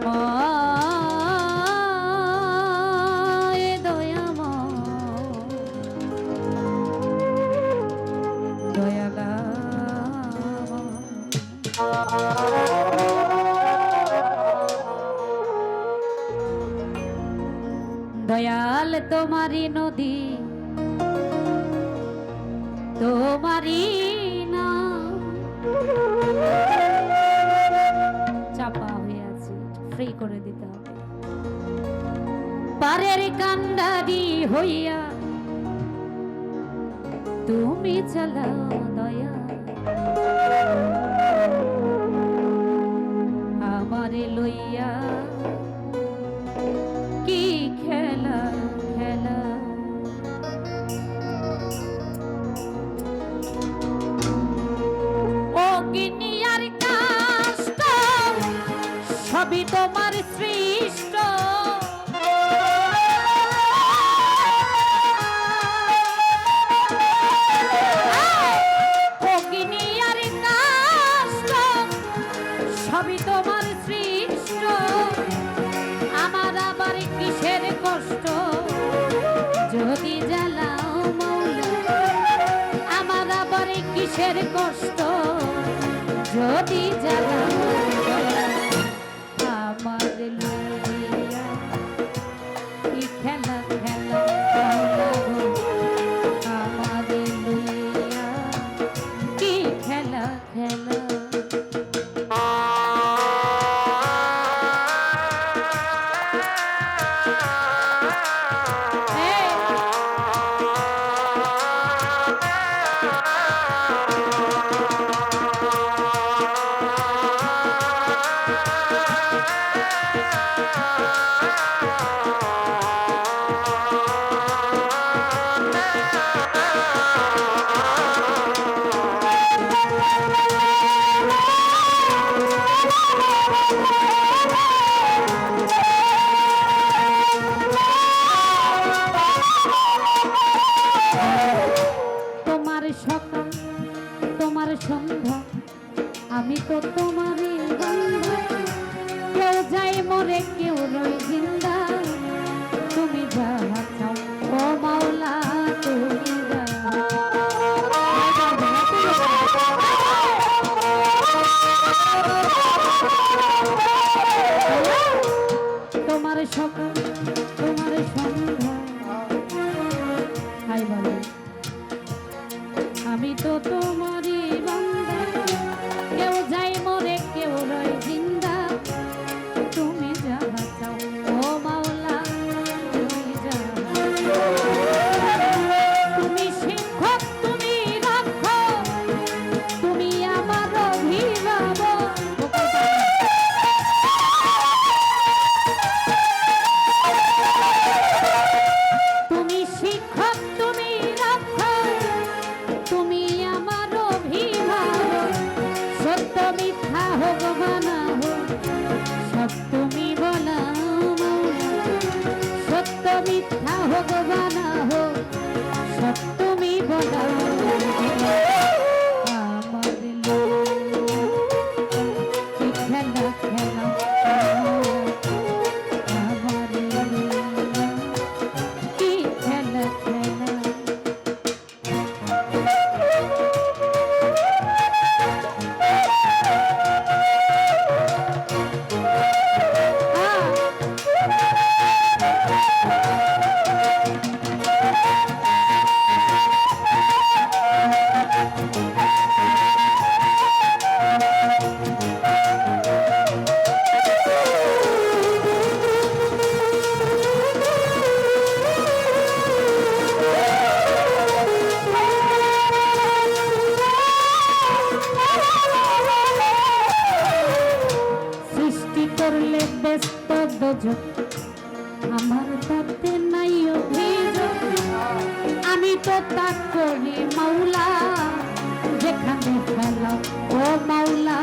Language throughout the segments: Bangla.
দয়াময় দয়াময় দয়ালা দয়াল তোমারি নদী তোমারি না করে দিতে হবে। পারের কান্ডারি হইয়া, তুমি চালাও দয়া। আমারে লইয়া কি খেলা খেলা? অগ্নি আর কাষ্ট সবই তোমার যদি জ্বালা। আমি তো তোমার না ভগবান হে মাওলা যেখানে ফেলা ও মাওলা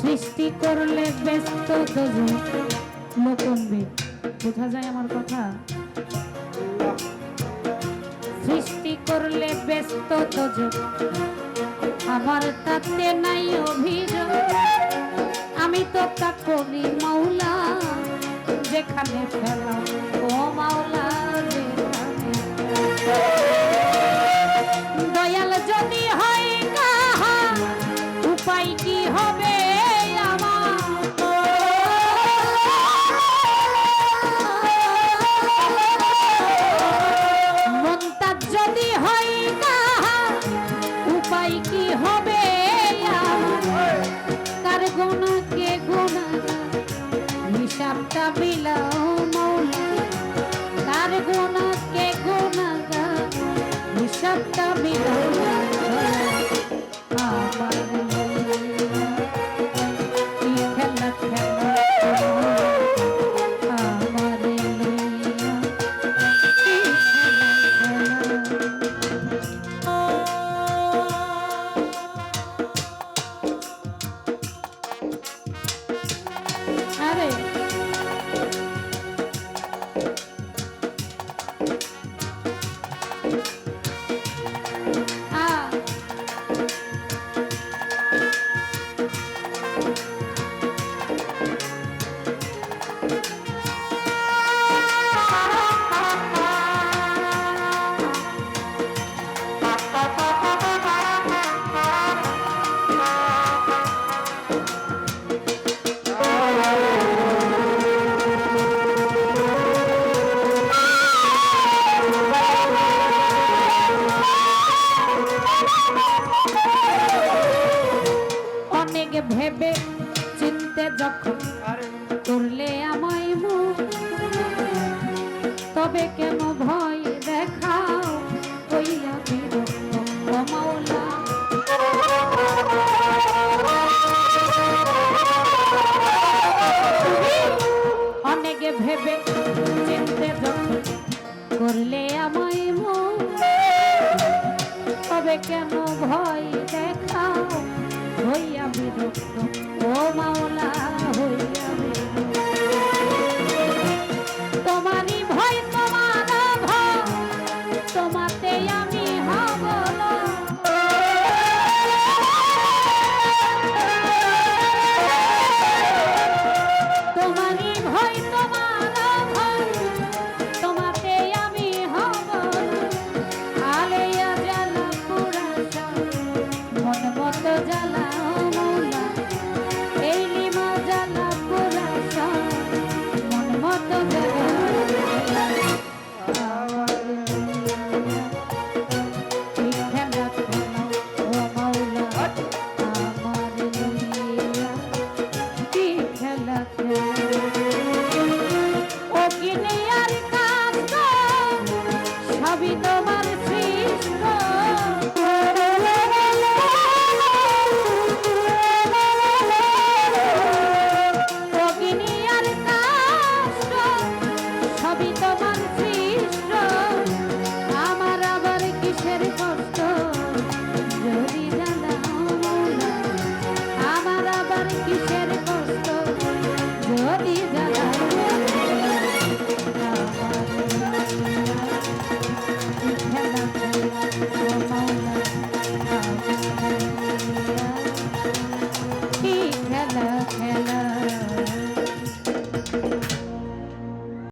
সৃষ্টি করলে ব্যস্ত নতুন বেদ বোঝা যায় আমার কথা? সৃষ্টি করলে ব্যস্ত তোজ আমার তাতে নাই অভিযোগ। আমি তো তা করি মৌলা যেখানে ফেলা একটা মিলাইয়া তোমারই ভয় তোমার ভয় তোমাতে আমি